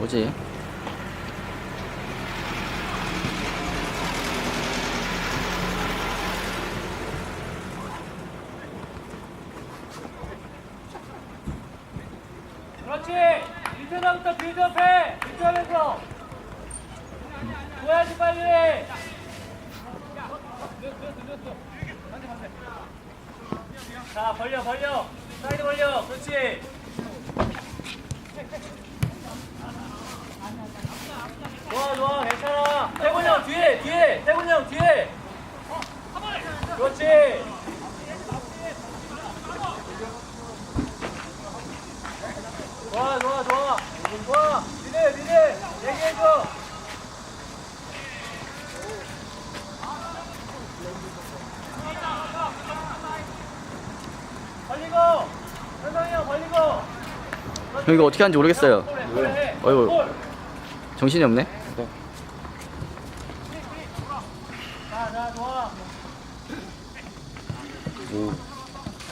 뭐지? 그렇지! 일편하부터 빌드업해! 빌드업해서! 줘야지 빨리! 자 벌려 벌려! 사이드 벌려! 그렇지! 좋아 좋아 괜찮아! 태곤이 형 뒤에 뒤에! 태곤이 형 뒤에! 그렇지! 좋아 좋아 좋아 좋아 미래 미래 얘기해줘 벌리고 현상이 형 벌리고 형 이거 어떻게 하는지 모르겠어요. 왜? 어이구. 정신이 없네. 자자 좋아 오.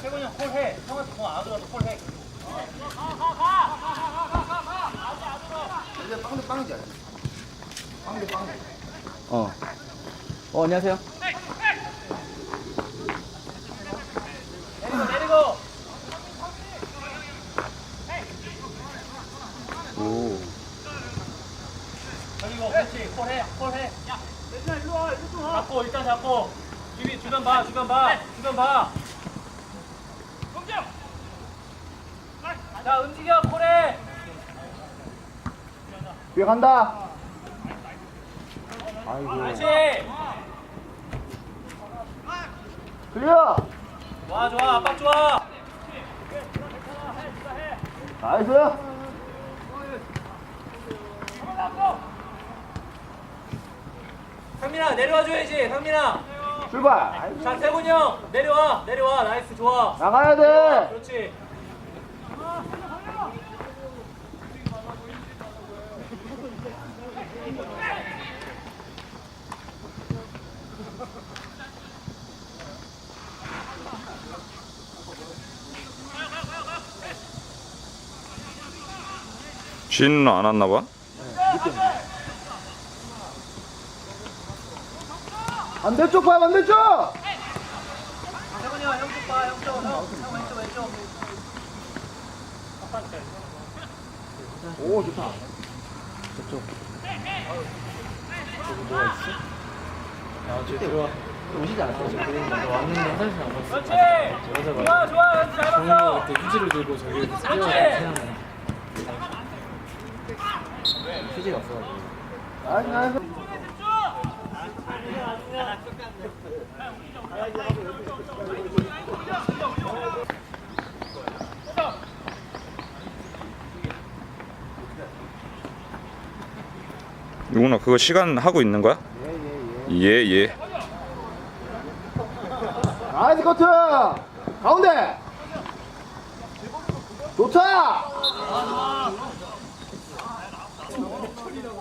태곤이 형 콜해 형한테 공안 들어도 콜해 이제 빵이지 않아? 빵도 빵. 어. 어 안녕하세요. 내리고 내리고 오. 벌리고 그렇지 콜해 콜해 야 내리야 일로 와 일로 좀 와. 잡고 일단 잡고 주비 주변 봐 주변 봐 주변 봐자 움직여 콜해 뒤에 간다. 아이고. 그렇지 클리어. 좋아 좋아 압박 좋아 나이스. 상민아 내려와 줘야지 상민아 출발. 아이고. 자 태곤이 형 내려와 내려와 나이스 좋아 나가야 돼. 그렇지 지인은 안 왔나 봐. 반대쪽 봐, 반대쪽. 태곤이 형 형쪽 봐 형쪽 형, 형 왼쪽 왼쪽 오, 좋다. 오시지 않았어요? 지금 왔는데 화장실 안 갔어. 그렇지 좋아 좋아 연습 잘 봤어 휴지를 들고 저기 그렇지 휴지가 없어가지고. 나이스, 나이스. 누구나 그거 시간 하고 있는 거야? 예 예. 나이스 커트. 가운데. 좋다.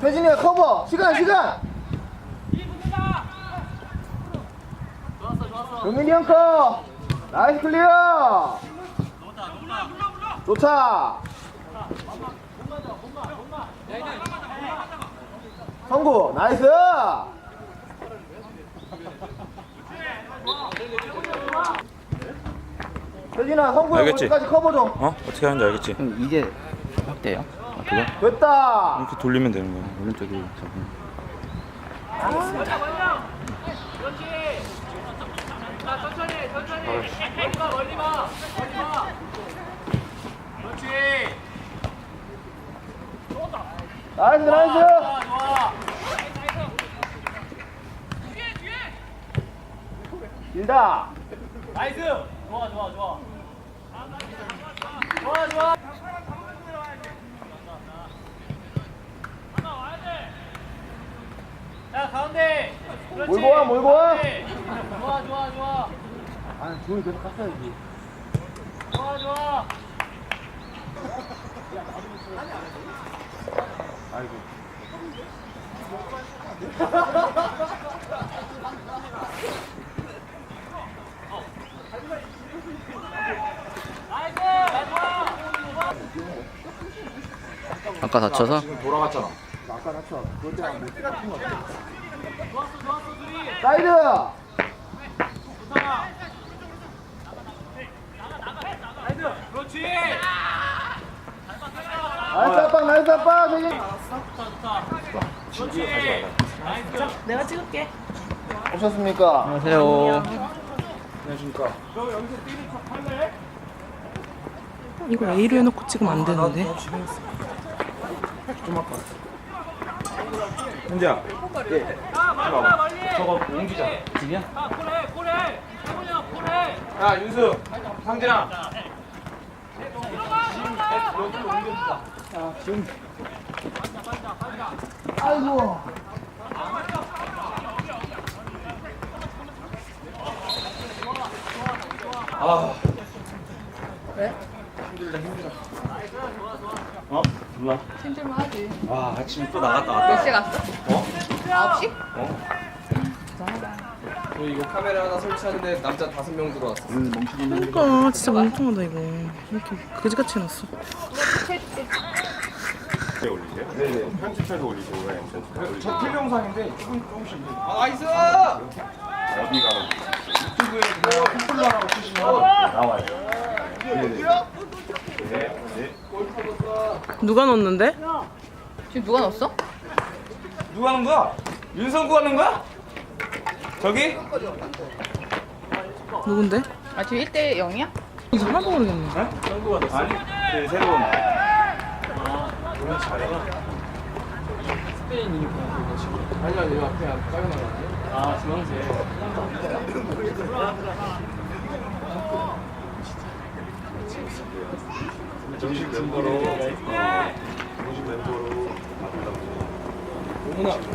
태진이가 커버. 시간, 시간. 경민이 형 거. 나이스 클리어. 좋다. 성구, 나이스. 태진아, 성구 형 알겠지? 오늘까지 커버 좀. 어? 어떻게 하는지 알겠지? 형 이게 확대예요? 아, 그거? 됐다. 이렇게 돌리면 되는 거야. 오른쪽이 자 천천히 천천히 멀리 마 멀리 마 멀리 마 그렇지 나이스, 나이스. 좋아 좋아 길다. 나이스 좋아 좋아 좋아 좋아 좋아 자 가운데 그렇지 몰고 와, 몰고 와. 가운데. 좋아 좋아 좋아 아, 종이 계속 깠어야지. 좋아 좋아 아이고. 나이스 나이스 아까 다쳐서 지금 돌아갔잖아. 아까 다쳐. 그것 때문에 못 같은 거 같아. 좋았어 좋았어 둘이 사이드! 좋다 나이스 그렇지 나이스. 좋다 좋다 그렇지 나이스 내가 찍을게. 오셨습니까? 안녕하세요 안녕하십니까. 이거 A로 해놓고 찍으면 안 되는데. 현지야 자 멀리 멀리. 저거 옮기자. 형 콜해 야 윤수. 상진아 아이고. 아 왜? 힘들다 힘들어 어? 몰라 힘들만 하지. 와 아침에 또 나갔다 왔다 몇 시에 갔어? 어? 9시? 저 이거 카메라 하나 설치하는데 남자 다섯 명 들어왔어. 그러니까 진짜 멍청하다 이거. 이렇게 그지같이 해놨어. 네네 편집해서 올리시고 네, 저 필영상인데 조금 조금씩. 아 나이스! 어디 가는 유튜브에 그거 홈플러라고 치시면 나와요 누가 넣었는데? 지금 누가 넣었어? 누가 하는 거야? 윤성구 하는 거야? 저기? 누군데? 아 지금 1대 0이야? 하나도 모르겠네. 아니 그 새로운 아니 아니 앞에 까여 나갔네. 아 중앙제 정식 멤버로 어, 정식 멤버로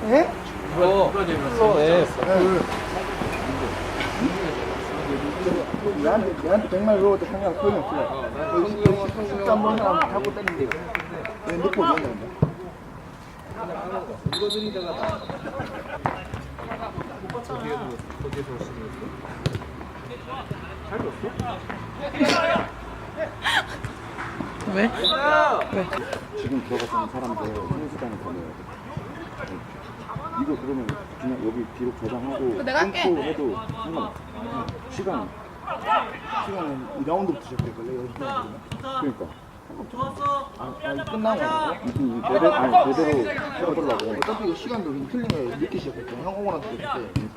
예? 이거 플로에 얘한테, 얘한테 백말 그러고 때 생각 소용이 없어. 성구. 한번 사람 타고 때리는데. 얘 놓고 오는데. 이거 드리다가 나. 저기에도 저기에서 쓰는 왜? 지금 들어갔던 사람들 선수단에 보내야 돼. 이거 그러면 그냥 여기 기록 저장하고 내가 할게. 끊고 해도 상관없어. 시간 시간은 2라운드부터 시작될 걸요 여기. 그러니까 좋았어 아, 아, 끝나고. 이 대대 아니 대대로 해보려고. 어차피 이거 시간도 그냥 틀린 거예요. 늦게 시작했잖아. 형 오고 나서 그때.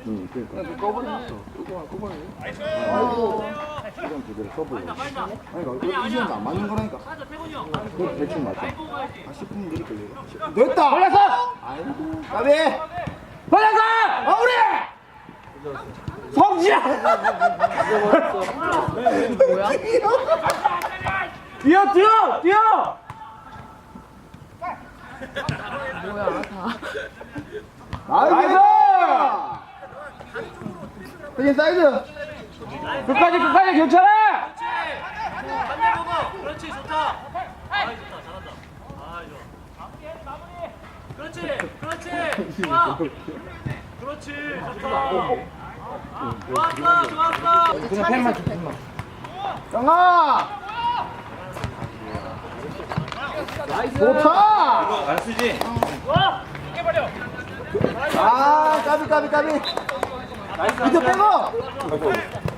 응 그러니까 그냥 꺼버려놨어. 끄고 꺼버려. 아이고. 시간 제대로 써보려고. 아니, 이거 이 시간도 안 맞는 거라니까. 그거 대충 맞아. 아, 10분 드릴걸요. 됐다! 걸렸어! 아이고, 까비! 걸렸어! 마무리! 성지야! 뭐야? 뛰어, 뛰어! 뛰어! 뭐야 다. 나이스! 사이드! 끝까지, 끝까지, 괜찮아! 반대 보고 그렇지 좋다 아이 좋다 잘한다 아이 좋아 그렇지 그렇지 좋아 그렇지 좋다 좋았어 좋았어 그냥 펜만 줘, 펜만. 정아! 좋다! 안 쓰지? 좋아 깨버려 아, 까비, 까비, 까비. 밑에 빼고!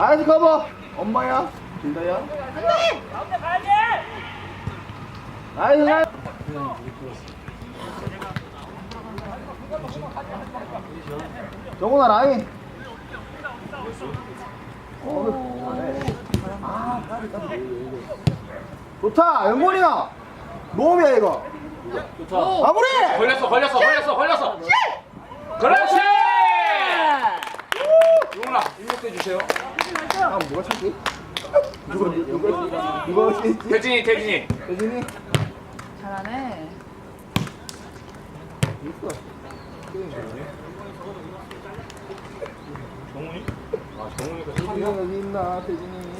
나이스 커버! 엄마야? 진다야? 가운데 가야지 나이스, 나이스. 정훈아, 라인. 어, 잘해. 아, 까비, 까비. 좋다, 영곤이야. 노음이야, 이거. 마무리! 걸렸어 걸렸어 걸렸어 걸렸어. 그렇지 용훈아 입력해 주세요. 아, 누가 찾지? 누가, 누가, 누가 찾지? 대진이 대진이. 대진이? 잘하네. 정훈이? 아 정훈이가 태진이 형 여기 있나 태진이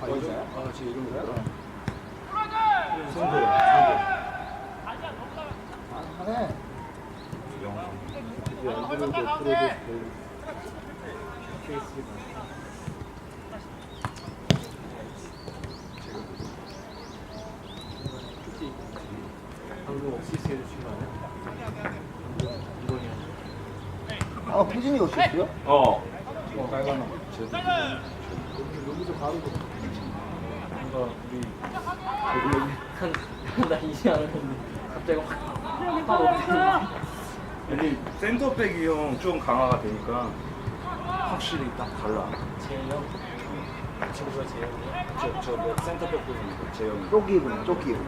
아 제 이름 뭐야? 하네 방금 옥시스 해주신 거 아니야? 이건이 아 태진이 오셨어요? 어. 빨간 거 뭔가 우리 나 이제 알았는데 갑자기 확 아니 센터백이 형 좀 강화가 되니까 확실히 딱 달라. 재영 친구가 재영이야? 저저 뭐 센터백 보는 재영이. 쪼끼구나 쪼끼 어,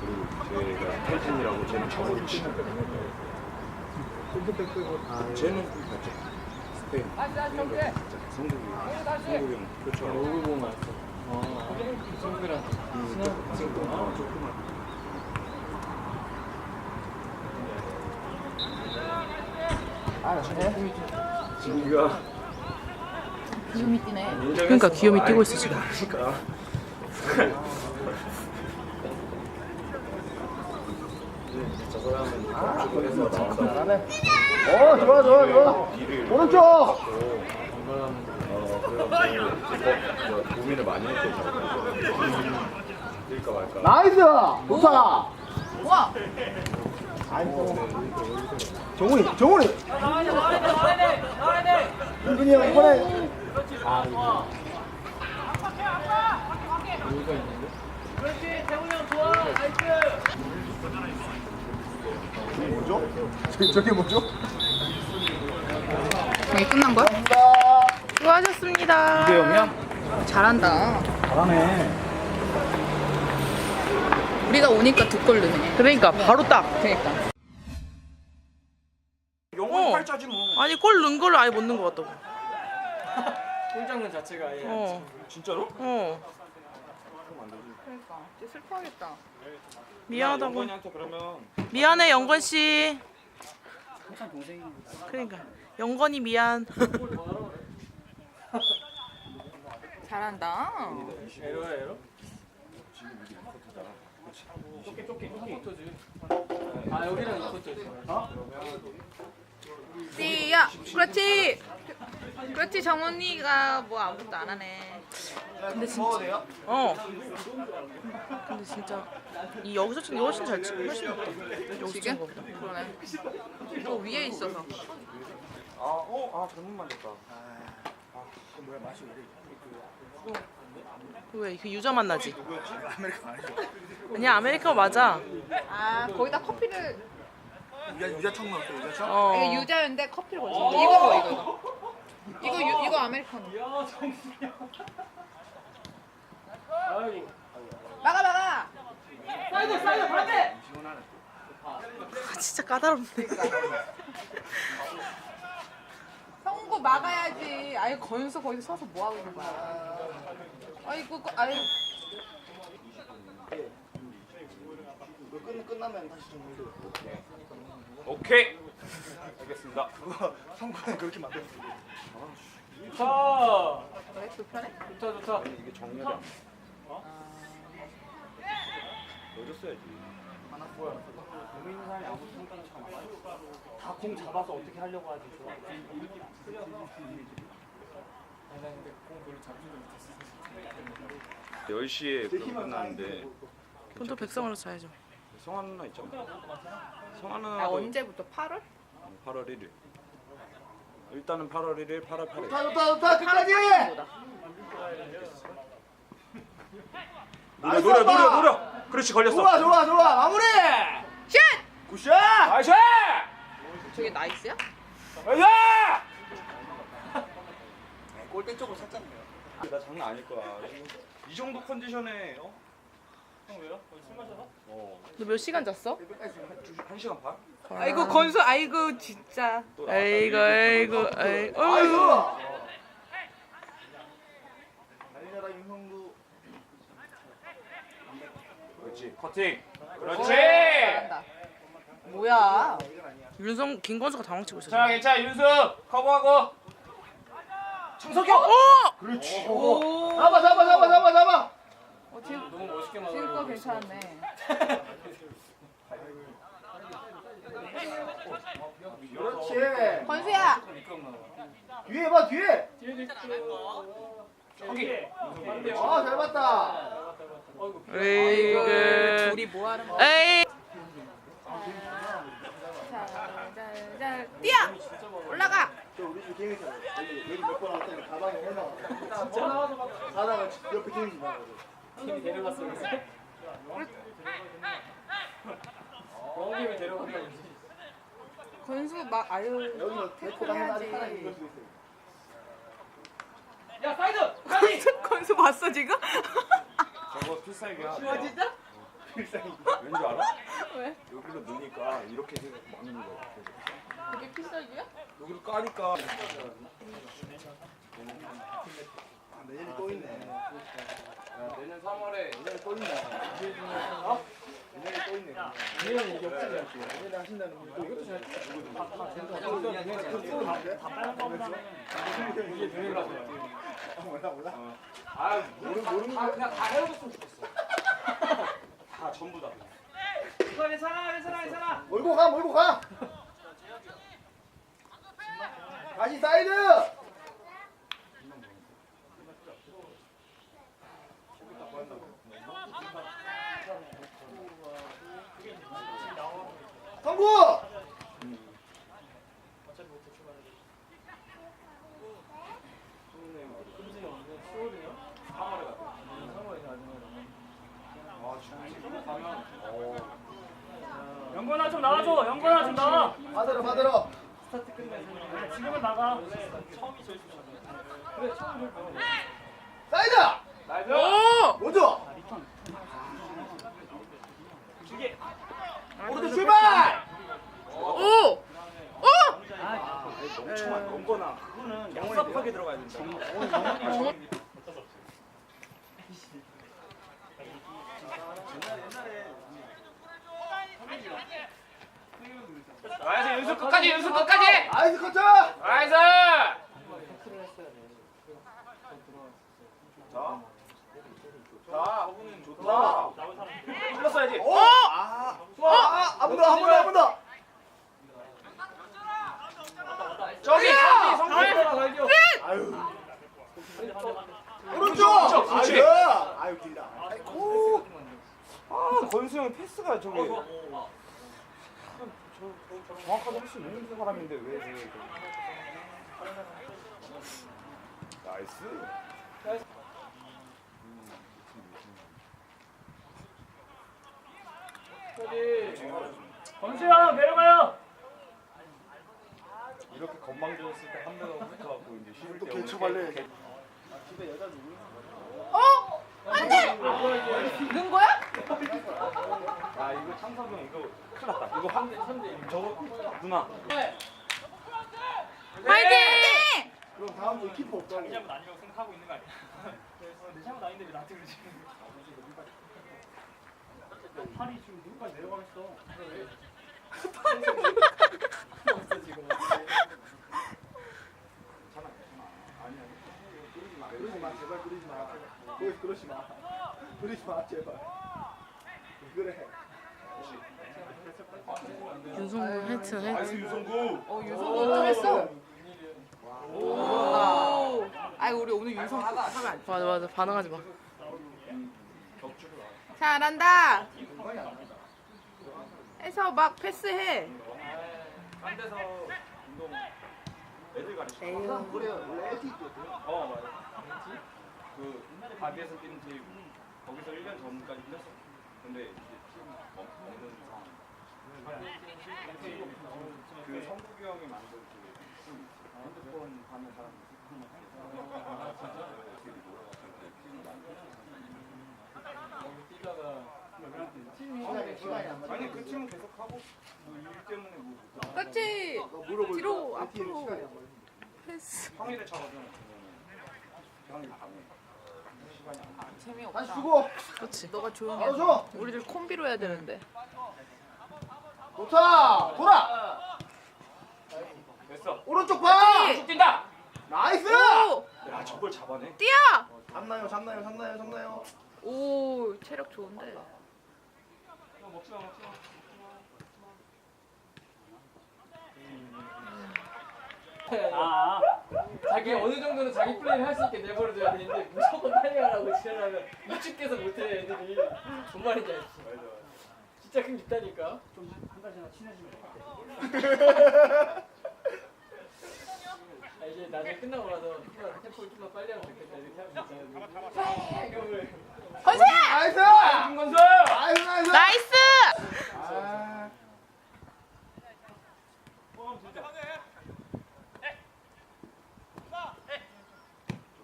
그리고 제가 태진이라고 쟤는 저거를 치는 거. 쟤는 맞죠? 스페인. 성국이. 성국이 형. 그렇죠. 얼굴 보면 알았어 어 친한 친구 어, 조금만. 아 네. 진이가 기음이 뛰네. 그러니까 귀염이 뛰고 있어 지금. 그러니까. 어 좋아 좋아 좋아 오른쪽 어, 고민을 많이 말까. 나이스 좋다 우와. 정훈이 정훈이 은근이 형 이번에 저게 뭐죠? 저, 저게 뭐죠? 이게 끝난 거야? 수고하셨습니다. 이대형이야? 잘한다. 잘하네 우리가 오니까 두 골 넣네. 그러니까 바로 딱. 그러니까. 영원 어. 팔자지 뭐. 아니 골 넣은 걸 아예 못 넣은 것 같다고. 꼴장면 자체가 아예 어. 진짜로? 어. 그러니까. 진짜 슬퍼하겠다. 미안하다고. 영건이한테 그러면 미안해 영건 씨. 그러니까 영건이 미안. 잘한다. 에러야 에러? 좁게 좁게 좁게 붙어지 아 여기랑 이 붙어지 어? 띠야. 그렇지. 그렇지 정훈이가 뭐 아무것도 안 하네. 근데 진짜. 어. 근데 진짜 이 여기서 치는 게 훨씬 잘 치. 훨씬 낫다. 여기서 치는 지금? 거보다. 그러네. 또 위에 있어서. 아, 어, 아, 잘못 만졌다. 왜? 그 유저 만나지? 아니야 아메리카노 맞아. 아 거기다 커피를 유자, 유자청 넣었어 유자청? 어. 이거 유자인데 커피를 거쳐. 이거 뭐 이거 이거. 이거 유, 이거 아메리카노. 아이 막아 막아. 아, 진짜 까다롭네. 성구 막아야지. 아유 건수 거기서 서서 뭐 하고 있는 거야. 아이고 그- 아유. 끝, 끝나면 다시 좀 해줘 오케이. 알겠습니다. 성과는 그렇게 만들었어 좋다 그래 불편해? 좋다 좋다 이게 정렬이 안 돼. 넣어줬어야지. 여기 있는 사람이 아무도 생각이 다공 잡아서 어떻게 하려고 하지 좋아 아니 나 근데 공 별로 잡지 못했어 10시에 끝났는데 그럼 또 백성으로 자야죠. 성환 누나 있잖아. 성환 아 누나도 언제부터 8월? 8월 1일. 일단은 8월 1일, 8월 8일. 좋다 좋다 좋다 끝까지 노려, 노려, 노려, 노려. 그렇지 걸렸어. 좋아 좋아 좋아 마무리 슛! 굿샷 나이스! 저게 나이스야? 나이스! 골대 쪽으로 살짝 나 장난 아닐 거야. 이 정도 컨디션에 어? 형 왜요? 거기 술 마셔서? 어. 너몇 시간 잤어? 한 시간 반? 아이고 건수 아이고 진짜. 아이고 아이고 아이고. 나이스 아이고. 달려라 임성구 그렇지. 커팅. 그렇지. 잘한다. 뭐야? 윤성 김건수가 당황치고 있어. 자 괜찮아 윤수 커버하고 청석이 형 그렇지. 오. 잡아, 잡아, 잡아, 잡아, 잡아. 어, 지금 너무 멋있게 지금 거 괜찮네. 그렇지. 건수야. 뒤에 봐, 뒤에. 저기 아, 잘 봤다. 에이 그. 둘이 뭐 하는 거야? 에이. 자, 자, 자, 뛰어. 올라가. 저 우리 집 계획이 여기 여기 몇번 왔더니 가방에 해놔. 진짜? 가다가 옆에 계획이 나. 팀이 데려갔어 원김이 데려갔다 건수 막 아유. 데리고 아직 하나 수도 있어요. 야 사이드 가비 건수 봤어 지금? 저거 필살기야. 아 진짜? 필살기. 왠지 알아? 왜? 여기로 넣으니까 이렇게 막는 거야. 그게 필살기야? 여기로 까니까 아, 내년에 또 있네. 내년 3월에 내년에 또 있네. 어? 내년에 또 있네. 내년에 이게 없지 않지. 내년에 하신다는 또 이것도 잘. 몰라 몰라. 아 모르 모르는 다거 그냥 다 헤어졌으면 좋겠어 다 전부 다. 이거 괜찮아 괜찮아 괜찮아 몰고 가 몰고 가. 다시 사이드. 성구. 영건아 좀 나와줘 영건아 좀 나와 받으러 받으러. 지금은 나가 사이드. 나이스 오. 먼저. 주기 오른쪽 출발. 오. 오. 멍청한 건거나 그거는 얍삽하게 들어가야 된다. 윤수 끝까지 윤수 끝까지 아이스 커터. 나이스 자, 자, 좋다. 불렀어야지 오. 아. 아. 한번 더, 한번 더, 한번 더. 저기 성공해라 갈겨 아유. 오른쪽. 그렇지. 아유. 아유 길다. 아이고. 아, 건수 형 패스가 저기 저, 정확하게 할 수 있는 사람인데 왜 왜? 나이스. 권수야 내려가요 이렇게 건방졌을 때 한 명은 붙어갖고 이제 쉬울 또 때 개처발래. 오늘 어? 안돼. 넣은 거야? 아 이거 창섭이 형 이거 큰일 났다. 이거 한 저거 누나. 파이팅. 그럼 다음 주 키퍼 없다고. 잘못 아니라고 생각하고 있는 거 아니야 내 잘못 아닌데 왜 나한테 그러지 팔이 지금 누구까지 내려가겠어 없어 지금 그러지 마 제발 그러지 마. 그러지 마. 그러지 마 제발. 그래. 해트 나이스 해트. 유성구. 어또 했어. 오. 아이 우리 오늘 유성 하면 안 돼. 맞아 맞아 반응하지 마. 잘한다. 해서 막 패스해. 애들 가르쳐. 원래 에티 있거든. 어 맞아. 그 바디에서 뛰는 팀 거기서 1년 전까지 뛰었어. 근데 이제 팀 어, 없는 상황. 그 성국이 형이 만든 그팀 핸드폰 하는 사람 시간이 안 맞아. 아니 그 팀은 계속 하고 뭐일 때문에 뭐 물어볼 뒤로, 앞으로. 패스. 평일에 차거든. 형이 밤에 시간이 안 나. 재미없다. 다시 주고. 그렇지. 너가 조용히 해. 줘. 우리들 콤비로 해야 되는데. 좋다. 돌아. 됐어. 오른쪽 봐. 그렇지. 뛴다. 나이스. 오! 야 저걸 잡아내. 뛰어! 잡나요, 잡나요, 잡나요, 잡나요. 오, 체력 좋은데. 먹지 마 먹지 마. 아 자기 어느 정도는 자기 플레이를 할 수 있게 내버려둬야 되는데 무조건 타이어라고 지랄하면 위축해서 못해 애들이 뭔 말인지 알지? 진짜 큰 깊다니까 좀 한 가지나 친해지면 좋겠다 아, 이제 나중에 끝나고 나서 템포를 좀만 빨리 하면 좋겠다 이렇게 하면 진짜 이거를 건수야! 나이스. 김건수. 나이스, 나이스. 나이스! 아,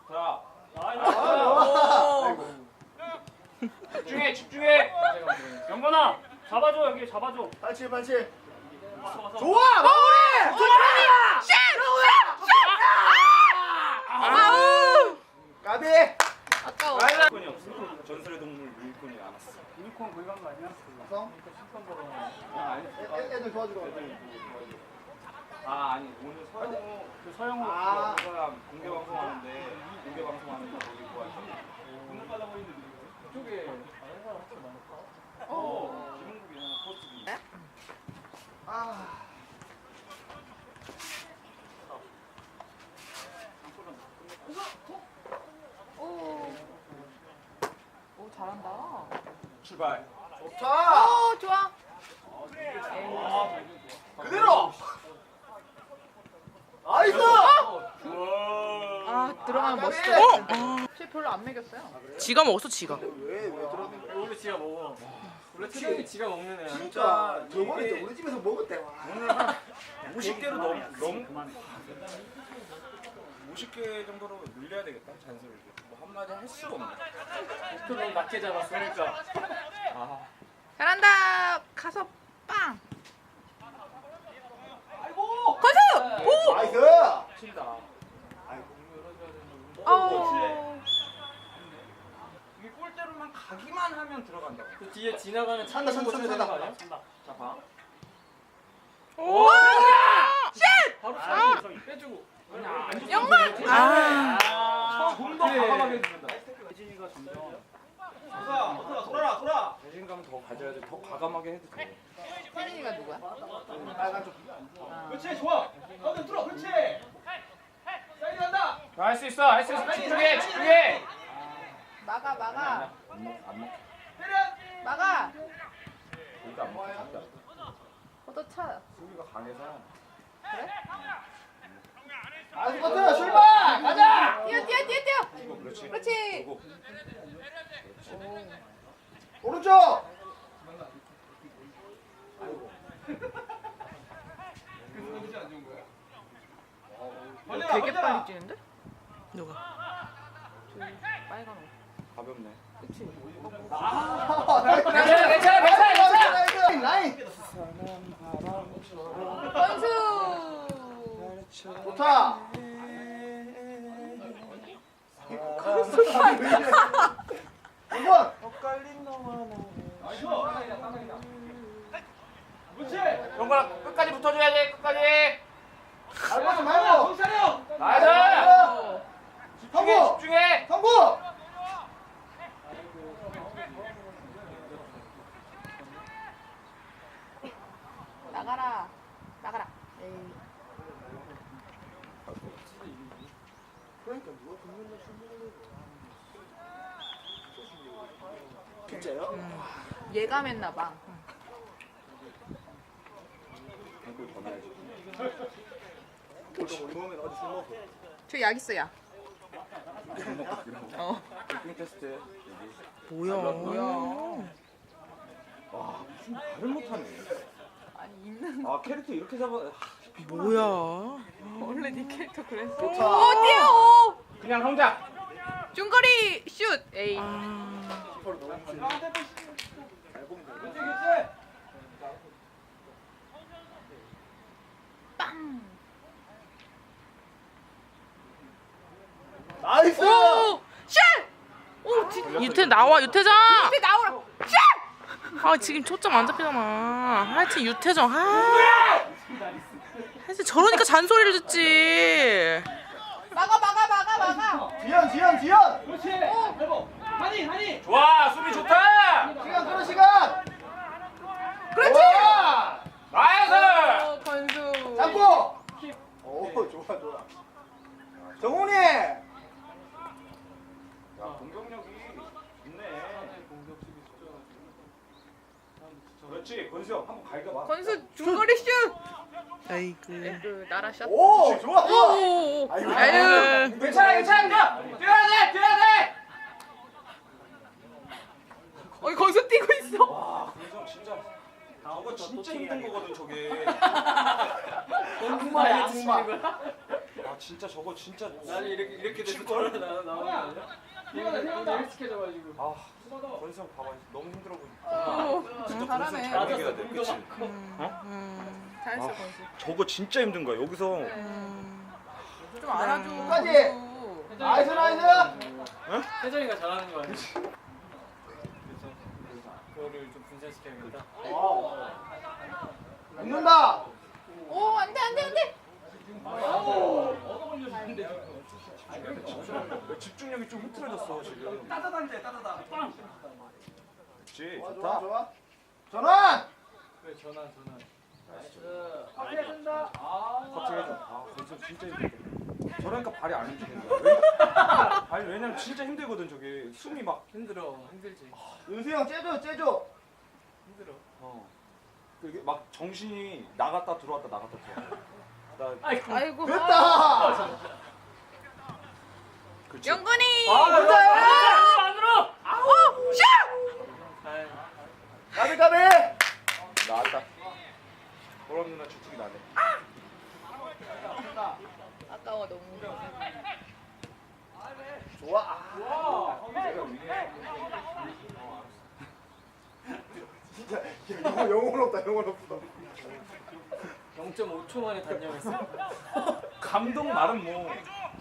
자 아, 좋아. 오. 집중해 집중해. 영건아 잡아줘 여기 잡아줘 87, 87. 좋아, 마무리. 슛! 아우! 까비. 아까워. 없어. 전설의 동물 일꾼이 안 왔어. 유니콘 거기 간거 아니야? 성. 아니 애- 애들 도와주러. 아 아니 오늘 서영호 그 서영호 아. 그 사람 공개 방송하는데 공개 방송하는 거 거기 뭐야? 공받아 보이는데 이쪽에 어 김은국이야 포스기. 아. 오. 오 잘한다. 출발. 좋다. 오 좋아. 그대로. 나이스. 아, 들어가면 아, 멋있어. 어? 쟤 별로 안 먹였어요. 지가 먹었어, 지가. 왜왜 들었는 거야? 원래 지가 먹어 원래 트레이 지가 먹는 애야 진짜 저번에 또 우리 집에서 먹었대. 와. 오늘 한 50개로 넘 넘. 그만 50개 정도로 늘려야 되겠다 잔소리를. 뭐 한마디 할 수가 없네. 그 너무 낮게 잡았어 그러니까 아. 잘한다. 가서 빵. 건수! 오! 나이스. 친다. 어. 이게 골대로만 가기만 하면 들어간다고. 그 뒤에 지나가는 차 찬다, 찬다, 찬다, 쳐야 되는 거 찬다. 아니야? 찬다 자 봐. 오! 슛! 바로 아, 차 빼주고 영광! 아. 좀더 과감하게 해준다. 혜진이가 점점 돌아, 돌아, 돌아. 자신감 더 가져야 돼. 더 과감하게 해도 돼. 태민이가 누구야? 빨간 쪽. 그렇지, 좋아. 가운데 들어, 그렇지. 사이드 간다. 할 수 있어 할 수 있어 집중해 집중해 막아 막아 안 먹, 안 먹. 막아. 우리가 안 먹어. 진짜. 걷어 차. 수비가 강해서. 나이스 커트. 출발. 가자. 뛰어 뛰어 뛰어 뛰어. 이거 그렇지. 그렇지. 이거. 오른쪽. 되게 빨리 뛰는데? 누가? 빨간 옷. 가볍네. 아, 붙어줘야 돼. 끝까지. 알고 말고. 나이스. 집중해. 성공. 나가라. 나가라. 에이. 그러니까 누가 금융나 진짜요? 예감했나 봐. 이걸 더 넣어야지. 보통 우리 몸에 어디 술 먹어? 저약 있어 약. 어. 도핑 테스트. 여기. 뭐야? 뭐야? 와 무슨 말을 못하네. 아니 있는 아 캐릭터 이렇게 잡아. 뭐야? 원래 네 캐릭터 그랬어. 오 뛰어. 그냥 성장. 중거리 슛. 에이. 아. 빵. 나이스. 오. 슛. 오, 뒤- 유태 나와, 유태장! 이제 나오라. 슛. 아 지금 초점 안 잡히잖아. 하여튼 유태정. 아. 하여튼 저러니까 잔소리를 듣지. 막아 막아 막아 막아. 지연 지연 지연 그렇지. 해보. 한이 한이. 좋아 수비 좋다 시간 끌어 시간 그렇지. 좋아. 나이스 어, 건수. 잡고 오 좋아 좋아 정훈이 야 공격력이 좋네 그렇지 권수 형 한번 갈겨봐 건수 중거리 슛. 아이고. 그 나라 샷. 오 좋아 좋아 오. 아이고 아유. 괜찮아 괜찮아. 뛰어야 돼 뛰어야 돼. 어 건수 뛰고 있어. 와 권수 형 진짜 저거 진짜 힘든 거거든 저게 정말 정말. 아 진짜 저거 진짜 나는 이렇게 이렇게 돼서 걸어 나 나오는 거 아니야? 이거 이거 익숙해져가지고. 아 형 봐봐 너무 힘들어 어, 진짜 잘하네. 권수 형잘 이겨야 돼 그치? 음. 잘했어 아. 건수. 저거 진짜 힘든 거야 여기서 음. 좀 알아줘. 끝까지. 건수. 나이스 나이스 혜정이가 잘하는 거 아니야? 그래서 그거를 좀 분산시켜야겠다. 붙는다 오 안 돼 안 돼 안 돼. 집중력이 좀 흐트러졌어 지금 따다단데 따다다. 빵. 그치 좋아 좋다 좋아 좋아 전환 그래 전환 전환. 갑자기 해줘 아형 진짜 힘들다 저러니까 발이 안 왜? 아니 왜냐면 진짜 힘들거든 저게 숨이 막 힘들어 힘들지. 윤수 형 째줘 째줘 힘들어. 어. 그게 막 정신이 나갔다 들어왔다 나갔다 들어왔다. 나 아이고. 아이고. 됐다 그치. 영근이. 아, 보자. 안으로. 오 슛. 아이, 까비 까비 나왔다. 보람 누나 주특이 나네. 아까워 너무. 좋아 아, 내가 위에. 진짜 야, 영혼 영혼 없다 영혼 없어 0.5초 만에 단념했어. 감동 말은 뭐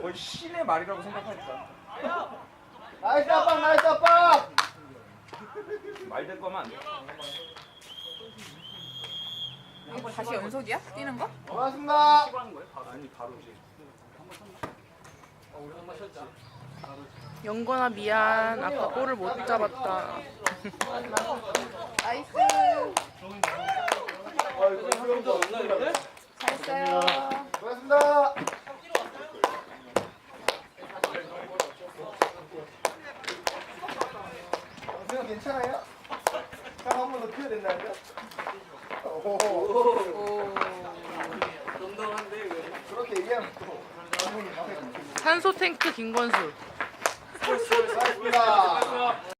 거의 신의 말이라고 생각하니까 나이스 압박 나이스 압박 말될 거면 안 돼. 이거 다시 연속이야? 뛰는 거? 고맙습니다 아니 바로 이제. 어. 영건아 미안. 아까 골을 못 잡았다. 나이스. 잘했어요. 고맙습니다 영수 형 괜찮아요? 형 한 번 더 피어야 된다는데? 오 오. 덤덤한데 이거. 그렇게 얘기하면 또 감독님 산소 탱크 김건수. 고맙습니다